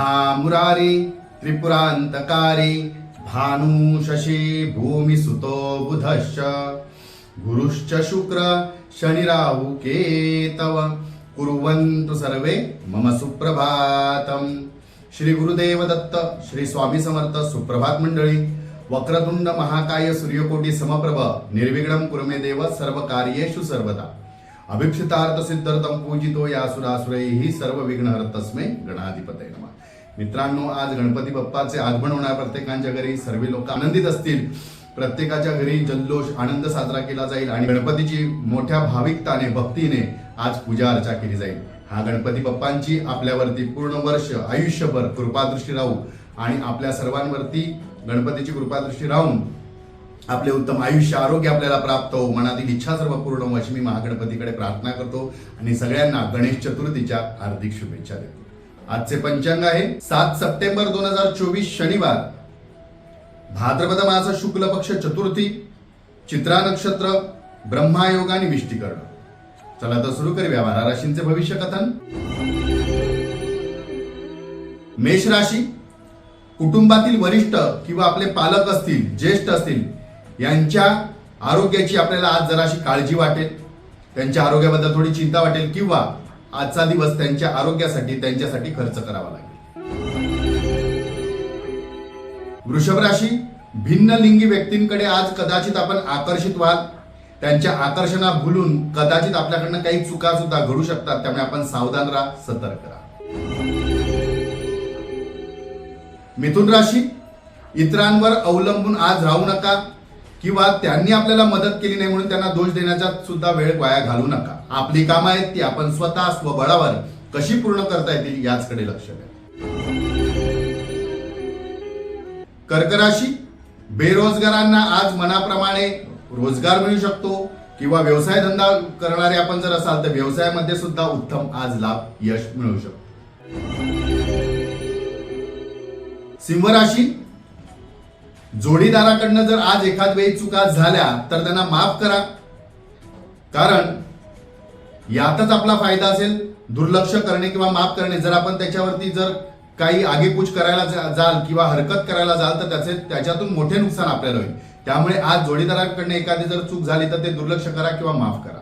महामुरारी त्रिपुरान्तकारी भानु शशी बुधश्च। गुरुश्च शुक्र शनिराहु केतव। कुर्वन्तु सर्वे मम सुप्रभातम। श्री गुरुदेव दत्त श्री स्वामी समर्थ सुप्रभात मंडळी वक्रतुंड महाकाय सूर्यकोटी समप्रभ निर्विघ्नं कुरुमे देव सर्व कार्येषु सर्वदा। अभिक्षितार्थ सिद्धार्थम पूजितो यासुरासुरैः सर्व विघ्नहर तस्मै गणाधिपतये नमः। मित्रांनो आज गणपती बाप्पाचे आगमन होणार. प्रत्येकांच्या घरी सर्व लोक आनंदित असतील. प्रत्येकाच्या घरी जल्लोष आनंद साजरा केला जाईल आणि गणपतीची मोठ्या भाविकताने भक्तीने आज पूजा अर्चा केली जाईल. हा गणपती बाप्पांची आपल्यावरती पूर्ण वर्ष आयुष्यभर कृपादृष्टी राहू आणि आपल्या सर्वांवरती गणपतीची कृपादृष्टी राहून आपले उत्तम आयुष्य आरोग्य आपल्याला प्राप्त हो मनातील इच्छा सर्व पूर्ण हो मी महागणपतीकडे प्रार्थना करतो आणि सगळ्यांना गणेश चतुर्थीच्या हार्दिक शुभेच्छा देतो. आजचे पंचांग आहे. सात सप्टेंबर दोन हजार चोवीस शनिवार. भाद्रपद मास शुक्ल पक्ष चतुर्थी चित्रा नक्षत्र ब्रह्मायोग आणि विष्टीकरण चला तर सुरू करूया बारा राशींचे भविष्य कथन. मेष राशी कुटुंबातील वरिष्ठ किंवा आपले पालक असतील ज्येष्ठ असतील यांच्या आरोग्याची आपल्याला आज जराशी काळजी वाटेल. त्यांच्या आरोग्याबद्दल थोडी चिंता वाटेल किंवा आजचा दिवस त्यांच्या आरोग्यासाठी त्यांच्यासाठी खर्च करावा लागेल. वृषभ राशी भिन्न लिंगी व्यक्तींकडे आज कदाचित आपण आकर्षित व्हाल. त्यांच्या आकर्षणा भुलून कदाचित आपल्याकडनं काही चुका सुद्धा घडू शकतात. त्यामुळे आपण सावधान राहा सतर्क राहा. मिथुन राशी इतरांवर अवलंबून आज राहू नका. किंवा त्यांनी आपल्याला मदत केली नाही म्हणून त्यांना दोष देण्याचा सुद्धा वेळ वाया घालू नका. आपली कामं आहेत ती आपण स्वतः स्वबळावर कशी पूर्ण करता येतील याचकडे लक्ष द्या. कर्कराशी बेरोजगारांना आज मनाप्रमाणे रोजगार मिळू शकतो किंवा व्यवसाय धंदा करणारे आपण जर असाल तर व्यवसायामध्ये सुद्धा उत्तम आज लाभ यश मिळू शकतो. सिंह राशी जोडीदाराकडनं जर आज एखाद वेळी चुका झाल्या तर त्यांना माफ करा. कारण यातच आपला फायदा असेल दुर्लक्ष करणे किंवा माफ करणे. जर आपण त्याच्यावरती जर काही आगेकूच करायला जाल किंवा हरकत करायला जाल तर त्याचे त्याच्यातून मोठे नुकसान आपल्याला होईल. त्यामुळे आज जोडीदाराकडनं एखादी जर चूक झाली तर ते दुर्लक्ष करा किंवा माफ करा.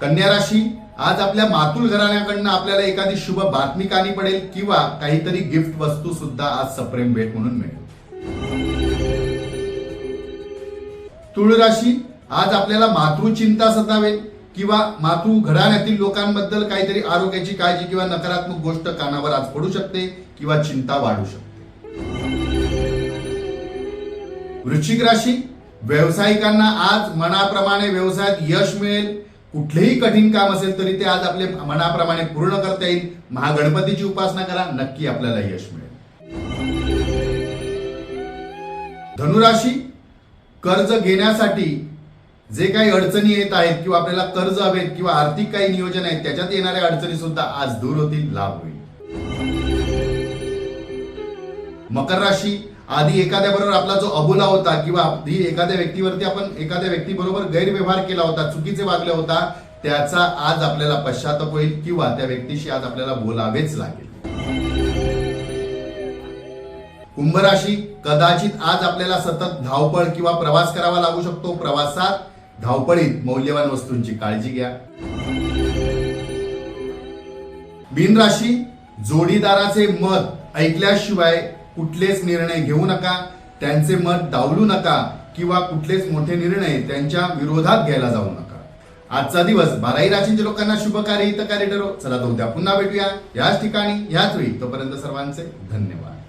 कन्या राशी आज आपल्या मातुल घराण्याकडनं आपल्याला एखादी शुभ बातमी कानी पडेल किंवा काहीतरी गिफ्ट वस्तू सुद्धा आज सप्रेम भेट म्हणून मिळेल. तुळ राशी आज आपल्याला मातृचिंता सतावेल किंवा मातृ घराण्यातील लोकांबद्दल काहीतरी आरोग्याची काळजी किंवा नकारात्मक गोष्ट कानावर आज पडू शकते किंवा चिंता वाढू शकते. वृश्चिक राशी व्यावसायिकांना आज मनाप्रमाणे व्यवसायात यश मिळेल कुठलेही कठीण काम असेल तरी ते आज आपले मनाप्रमाणे पूर्ण करता येईल. महागणपतीची उपासना करा नक्की आपल्याला यश मिळेल. धनुराशी कर्ज घेण्यासाठी जे काही अडचणी येत आहेत किंवा आपल्याला कर्ज हवेत किंवा आर्थिक काही नियोजन आहेत त्याच्यात येणाऱ्या अडचणी सुद्धा आज दूर होतील लाभ होईल. मकर राशी आधी एखाद्या बरोबर आपला जो अबोला होता किंवा आधी एखाद्या व्यक्तीवरती आपण एखाद्या व्यक्तीबरोबर गैरव्यवहार केला होता चुकीचे वागले होता त्याचा आज आपल्याला पश्चाताप होईल किंवा त्या व्यक्तीशी आज आपल्याला बोलावेच लागेल. कुंभराशी कदाचित आज आपल्याला सतत धावपळ किंवा प्रवास करावा लागू शकतो. प्रवासात धावपळीत मौल्यवान वस्तूंची काळजी घ्या. बिनराशी जोडीदाराचे मत ऐकल्याशिवाय कुठलेच निर्णय घेऊ नका त्यांचे मत डावलू नका किंवा कुठलेच मोठे निर्णय त्यांच्या विरोधात घ्यायला जाऊ नका. आजचा दिवस बाराही राशींच्या लोकांना शुभकार्य इथं कार्य ठरो. चला तर उद्या पुन्हा भेटूया. याच ठिकाणी याच वेळी. तोपर्यंत सर्वांचे धन्यवाद.